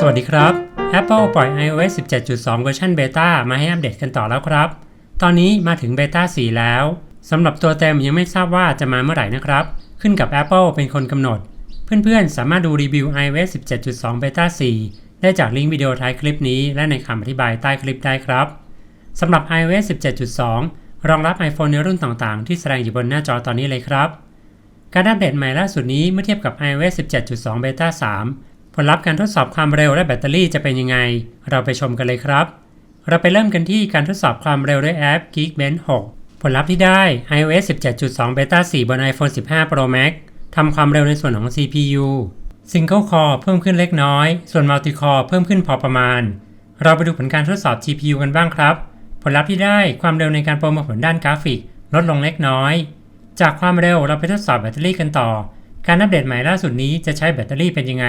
สวัสดีครับ Apple ปล่อย iOS 17.2 เวอร์ชันเบต้ามาให้อัปเดตกันต่อแล้วครับ ตอนนี้มาถึงเบต้า4 แล้ว สำหรับตัวเต็มยังไม่ทราบว่าจะมาเมื่อไหร่นะครับ ขึ้นกับ Apple เป็นคนกำหนด เพื่อนๆ สามารถดูรีวิว iOS 17.2 เบต้า4 ได้จากลิงก์วิดีโอท้ายคลิปนี้ และในคำอธิบายใต้คลิปได้ครับสำหรับ iOS 17.2 รองรับ iPhone ในรุ่นต่างๆ ที่แสดงอยู่บนหน้าจอตอนนี้เลยครับ การอัปเดตใหม่ล่าสุดนี้เมื่อเทียบกับ iOS 17.2 Beta 3 ผลลัพธ์การทดสอบความเร็วและแบตเตอรี่จะเป็นยังไง เราไปชมกันเลยครับ เราไปเริ่มกันที่การทดสอบความเร็วด้วยแอป Geekbench 6 ผลลัพธ์ที่ได้ iOS 17.2 Beta 4 บน iPhone 15 Pro Max ทำความเร็วในส่วนของ CPU Single Core เพิ่มขึ้นเล็กน้อย ส่วน Multi Core เพิ่มขึ้นพอประมาณ เราไปดูผลการทดสอบ GPU กันบ้างครับ ผลลัพธ์ที่ได้ความเร็วในการประมวลผลด้านกราฟิก ลดลงเล็กน้อย จากความเร็วเราไปทดสอบแบตเตอรี่กันต่อ การอัปเดตใหม่ล่าสุดนี้จะใช้แบตเตอรี่เป็นยังไง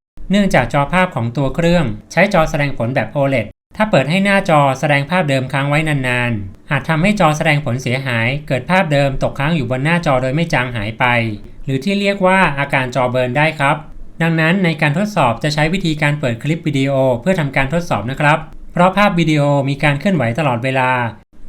เนื่องจากจอภาพของตัวเครื่อง ใช้จอแสดงผลแบบ OLED ถ้าเปิดให้หน้าจอแสดงภาพเดิมค้างไว้นานๆ อาจทำให้จอแสดงผลเสียหาย เกิดภาพเดิมตกค้างอยู่บนหน้าจอโดยไม่จางหายไป หรือที่เรียกว่าอาการจอเบิร์นได้ครับ ดังนั้นในการทดสอบจะใช้วิธีการเปิดคลิปวิดีโอเพื่อทำการทดสอบนะครับ เพราะภาพวิดีโอมีการเคลื่อนไหวตลอดเวลา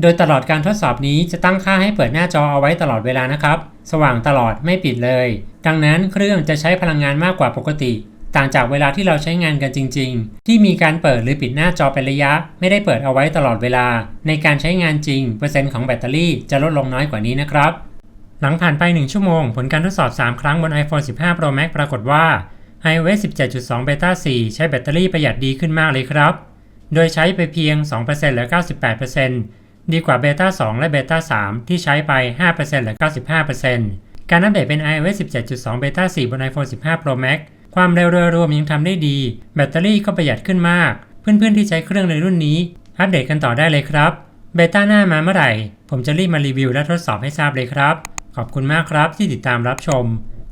โดยตลอดการทดสอบนี้จะตั้งค่าให้เปิดหน้าจอเอาไว้ตลอดเวลานะครับ สว่างตลอดไม่ปิดเลย ดังนั้นเครื่องจะใช้พลังงานมากกว่าปกติ ต่างจากเวลาที่เราใช้งานกันจริง ๆ ที่มีการเปิดหรือปิดหน้าจอเป็นระยะ ไม่ได้เปิดเอาไว้ตลอดเวลา ในการใช้งานจริง เปอร์เซ็นต์ของแบตเตอรี่จะลดลงน้อยกว่านี้นะครับ หลังผ่านไป 1 ชั่วโมง ผลการทดสอบ 3 ครั้งบน iPhone 15 Pro Max ปรากฏว่า iOS 17.2 Beta 4 ใช้แบตเตอรี่ประหยัดดีขึ้นมากเลยครับ โดยใช้ไปเพียง2%เหลือ 98% ดีกว่า Beta 2และ Beta 3ที่ใช้ไป 5%หลือ 95%การอัปเดตเป็น iOS 17.2 Beta 4 บน iPhone 15 Pro Max ความเร็วโดยรวมยังทำได้ดี แบตเตอรี่ก็ประหยัดขึ้นมาก เพื่อนๆที่ใช้เครื่องในรุ่นนี้ อัปเดตกันต่อได้เลยครับเบต้าหน้ามาเมื่อไหร่ ผมจะรีบมารีวิวและทดสอบให้ทราบเลยครับ ขอบคุณมากครับที่ติดตามรับชม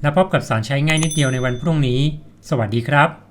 แล้วพบกับสอนใช้ง่ายนิดเดียวในวันพรุ่งนี้ สวัสดีครับ